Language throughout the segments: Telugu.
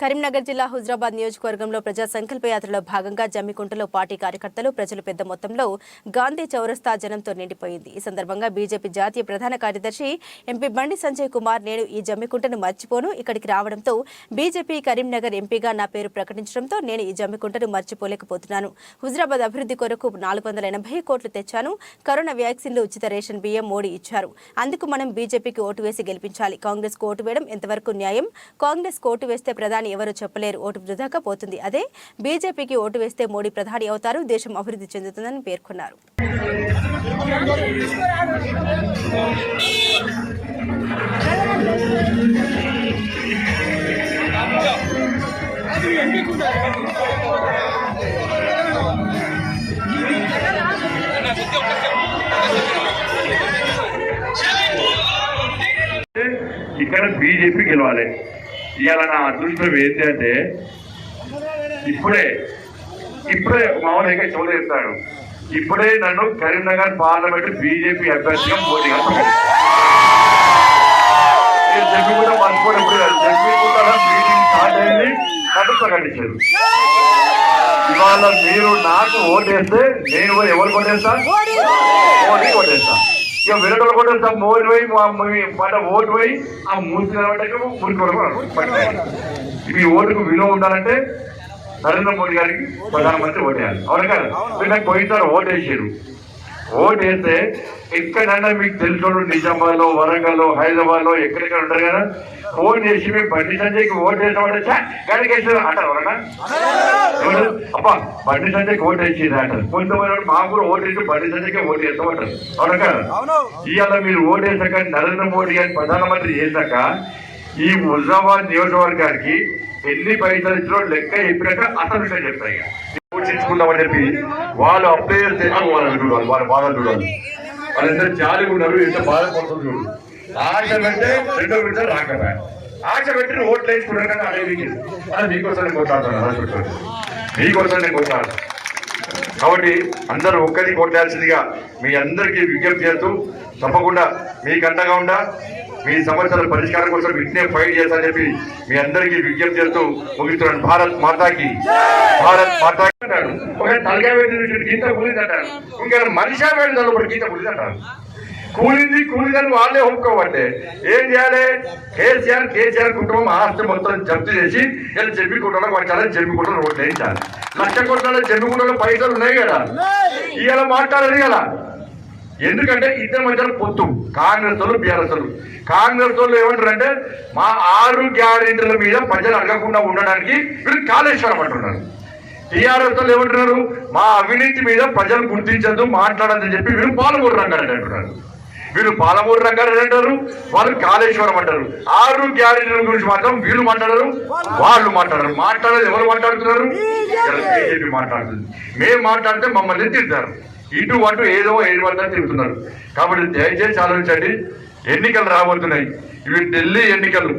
కరీంనగర్ జిల్లా హుజరాబాద్ నియోజకవర్గంలో ప్రజా సంకల్ప యాత్రలో భాగంగా జమ్మికుంటలో పార్టీ కార్యకర్తలు ప్రజలు పెద్ద మొత్తంలో గాంధీ చౌరస్తా జనంతో నిండిపోయింది. ఈ సందర్భంగా బీజేపీ జాతీయ ప్రధాన కార్యదర్శి ఎంపీ బండి సంజయ్ కుమార్ నేను ఈ జమ్మికుంటను మర్చిపోను ఇక్కడికి రావడంతో బీజేపీ కరీంనగర్ ఎంపీగా నా పేరు ప్రకటించడంతో నేను ఈ జమ్మికుంటను మర్చిపోలేకపోతున్నాను. హుజరాబాద్ అభివృద్ధి కొరకు నాలుగు వందల ఎనభై కోట్లు తెచ్చాను. కరోనా వ్యాక్సిన్లు ఉచిత రేషన్ బియ్యం మోడీ ఇచ్చారు. అందుకు మనం బీజేపీకి ఓటు వేసి గెలిపించాలి. కాంగ్రెస్కు ఓటు వేయడం ఎంతవరకు న్యాయం? కాంగ్రెస్ ఓటు వేస్తే ప్రధాని ఎవరు చెప్పలేరు. ఓటు వృధాగా పోతుంది. అదే బీజేపీకి ఓటు వేస్తే మోడీ ప్రధాని అవుతారు. దేశం అభివృద్ధి చెందుతుందని పేర్కొన్నారు. ఇక్కడ బీజేపీ గెలవాలి. ఇవాళ నా అదృష్టం ఏంటి అంటే ఇప్పుడే ఇప్పుడే మామూలు ఇంకా చోటు చెప్తాడు. ఇప్పుడే నన్ను కరీంనగర్ పార్లమెంట్ బీజేపీ అభ్యర్థిగా పోటీగా జడ్పీ కూడా మర్చిపోవడం జడ్పీ కూడా మీటింగ్ స్టార్ట్ అయింది నన్ను ప్రకటించారు. ఇవాళ మీరు నాకు ఓటేస్తే నేను ఎవరు కొట్టేస్తా మోడీ కొట్టేస్తా ఇక విరటలు కొట్టేస్తా మోడీ పోయి మా- మీ- మన ఓటు పోయి ఆ మూసి నిలబడ్డాక మురికి మీ ఓటుకు విలువ ఉండాలంటే నరేంద్ర మోడీ గారికి ప్రధానమంత్రి ఓటేయాలి. అవును కదా? మీరు నాకు పోయినసారి ఓటు వేసారు. ఓటు వేస్తే ఎక్కడైనా మీకు తెలిసిన నిజామాబాద్లో వరంగల్లో హైదరాబాద్లో ఎక్కడెక్కడ ఉంటారు కదా? ఫోన్ చేసి మేము బండి సంజయ్కి ఓటు వేసామంటే "ఛా, గాడికి వేసారు అంటారు ఎవరన్నా? అబ్బా బండి సంజయ్కి ఓటు వేసింది అంటారు. కొంతమంది మాకు కూడా ఓటు వేసి బండి సంజయ్కి ఓటు వేస్తామంటారు అవునా కదా? ఇవాళ మీరు ఓటు వేసాక నరేంద్ర మోడీ గారిని ప్రధానమంత్రి చేశాక ఈ హుజరాబాద్ నియోజకవర్గానికి ఎన్ని పైసలు ఇచ్చినో లెక్క చెప్పినాక అసలు చెప్తాయి ఇక. చెప్పి వాళ్ళు అప్లై చేస్తే వాళ్ళని చూడాలి వాళ్ళ బాధ చూడాలి. వాళ్ళు ఎంత జాలిగా ఉన్నారు ఎంత బాధపడుతుంది చూడు. ఆశ పెడితే రెండో విడత రాకపోయా ఆశ పెట్టి ఓట్లు వేసుకున్నారు కానీ అదే అది మీకోసం నేను కొట్లాడుతున్నాను మీకోసం నేను కొట్లాడుతాను కాబట్టి అందరూ ఒక్కరి కొట్టాల్సిందిగా మీ అందరికీ విజ్ఞప్తి చేస్తూ తప్పకుండా మీకు అండగా ఉండా మీ సమస్యల పరిష్కారం కోసం వీటినే ఫైట్ చేస్తానని చెప్పి మీ అందరికీ విజ్ఞప్తి చేస్తూ ముగిస్తున్నాను. భారత్ మాతాకి భారత్ మాతాకి. అంటాడు ఒకవేళ తలగా వెళ్ళి గీత కూలింది అంటాడు. ఇంకా మనిషా పెట్టిన ఒకటి గీత కూలింది అంటాడు. కూలింది కూలిందని వాళ్ళే ఒప్పుకోబట్టే ఏం చేయాలి? కేసీఆర్ కేసీఆర్ కుటుంబం ఆస్తి మొత్తం జప్తు చేసి ఇలా జమ్మికుంటలో వాడికి అలా జమ్మికుంటలో రోడ్లు వేయించాలి. లక్ష కోట్ల జమ్మికుంటలో పైసలు ఉన్నాయి కదా. ఇవాళ మాట్లాడాలి కదా. ఎందుకంటే ఇద్దరు మధ్యలో పొత్తు. కాంగ్రెస్ వాళ్ళు బీఆర్ఎస్ వాళ్ళు. కాంగ్రెస్ వాళ్ళు ఏమంటారంటే మా ఆరు గ్యారెంటీల మీద ప్రజలు అడగకుండా ఉండడానికి వీళ్ళు కాళేశ్వరం అంటున్నారు టీఆర్ఎస్ వాళ్ళు ఏమంటున్నారు? మా అవినీతి మీద ప్రజలు గుర్తించద్దు మాట్లాడద్దని చెప్పి వీళ్ళు పాలమూరు రంగారెడ్డి అంటున్నారు. వీళ్ళు పాలమూరు రంగారెడ్డి అంటారు వాళ్ళు కాళేశ్వరం అంటారు. ఆరు గ్యారెంటీల గురించి మాత్రం వీళ్ళు మాట్లాడరు వాళ్ళు మాట్లాడరు. మాట్లాడేది ఎవరు మాట్లాడుతున్నారు? బీజేపీ మాట్లాడుతుంది. మేము మాట్లాడితే మమ్మల్ని తిడతారు. ఇటు అటు ఏదో ఏడు పడ్డా తిరుగుతున్నారు కాబట్టి దయచేసి ఆలోచించండి. ఎన్నికలు రాబోతున్నాయి. ఇవి ఢిల్లీ ఎన్నికలు.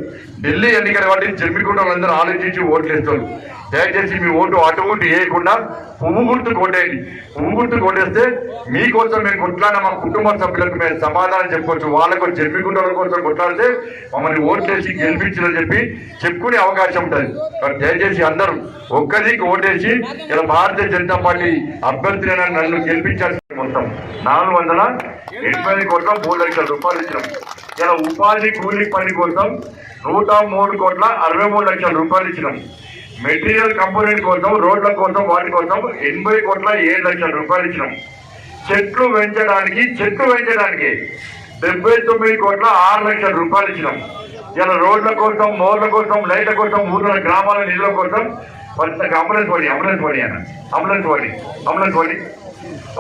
ఢిల్లీ ఎన్నికలు వాటిని జమ్మికుంటే వాళ్ళందరూ ఆలోచించి ఓట్లు వేస్తారు దయచేసి మీ ఓటు అటు వేయకుండా పువ్వు గుర్తు కొట్టేయండి. పువ్వు గుర్తు కొట్టేస్తే మీకోసం మేము కొట్లాడిన మా కుటుంబ సభ్యులకు మేము సమాధానం చెప్పుకోవచ్చు వాళ్ళకు జమ్మికుంట వాళ్ళ కోసం కొట్లాడితే మమ్మల్ని ఓట్లేసి గెలిపించాలని చెప్పి చెప్పుకునే అవకాశం ఉంటుంది. కాబట్టి దయచేసి అందరూ ఒక్కరికి ఓటేసి ఇలా భారతీయ జనతా పార్టీ అభ్యర్థి నన్ను గెలిపించాల్సి మొత్తం. నాలుగు వందల ఎనభై కోసం కోట్ల మూడు లక్షల రూపాయలు ఇచ్చినాం. ఇలా ఉపాధి కూలి పని కోసం నూట మూడు కోట్ల అరవై మూడు లక్షల రూపాయలు ఇచ్చినాం. మెటీరియల్ కంపోనెంట్ కోసం రోడ్ల కోసం వాటి కోసం ఎనభై కోట్ల ఏడు లక్షల రూపాయలు ఇచ్చినాం. చెట్లు పెంచడానికి చెట్లు పెంచడానికి డెబ్బై తొమ్మిది కోట్ల ఆరు లక్షల రూపాయలు ఇచ్చినాం. ఇలా రోడ్ల కోసం మోర్ల కోసం లైట్ల కోసం ఊర్ల గ్రామాల నిధుల కోసం అంబులెన్స్ పడి అంబులెన్స్ పడి అన్న అంబులెన్స్ పడి అంబులెన్స్ పడి